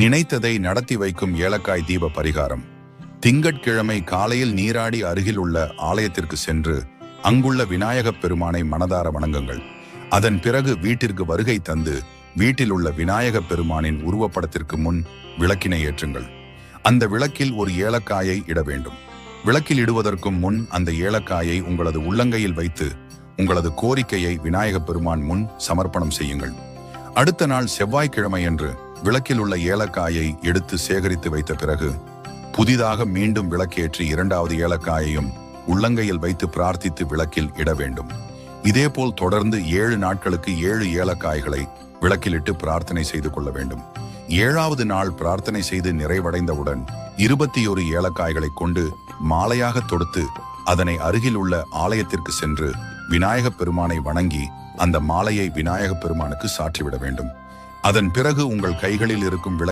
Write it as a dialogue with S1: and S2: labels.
S1: நினைத்ததை நடத்தி வைக்கும் ஏலக்காய் தீப பரிகாரம். திங்கட்கிழமை காலையில் நீராடி அருகில் உள்ள ஆலயத்திற்கு சென்று அங்குள்ள விநாயகப் பெருமானை மனதார வணங்குங்கள். அதன் பிறகு வீட்டிற்கு வருகை தந்து வீட்டில் உள்ள விநாயகப் பெருமானின் உருவப்படத்திற்கு முன் விளக்கினை ஏற்றுங்கள். அந்த விளக்கில் ஒரு ஏலக்காயை இட வேண்டும். விளக்கில் இடுவதற்கும் முன் அந்த ஏலக்காயை உங்களது உள்ளங்கையில் வைத்து உங்களது கோரிக்கையை விநாயகப் பெருமான் முன் சமர்ப்பணம் செய்யுங்கள். அடுத்த நாள் செவ்வாய்க்கிழமையன்று விளக்கில் உள்ள ஏலக்காயை எடுத்து சேகரித்து வைத்த பிறகு புதிதாக மீண்டும் விளக்கேற்றி இரண்டாவது ஏலக்காயையும் உள்ளங்கையில் வைத்து பிரார்த்தித்து விளக்கில் இட வேண்டும். இதேபோல் தொடர்ந்து ஏழு நாட்களுக்கு ஏழு ஏலக்காய்களை விளக்கிலிட்டு பிரார்த்தனை செய்து கொள்ள வேண்டும். ஏழாவது நாள் பிரார்த்தனை செய்து நிறைவடைந்தவுடன் இருபத்தி ஒரு ஏலக்காய்களை கொண்டு மாலையாக தொடுத்து அதனை அருகில் உள்ள ஆலயத்திற்கு சென்று விநாயகப் பெருமானை வணங்கி அந்த மாலையை விநாயகப் பெருமானுக்கு சாற்றிவிட வேண்டும். அதன் பிறகு உங்கள் கைகளில் இருக்கும் விளக்கு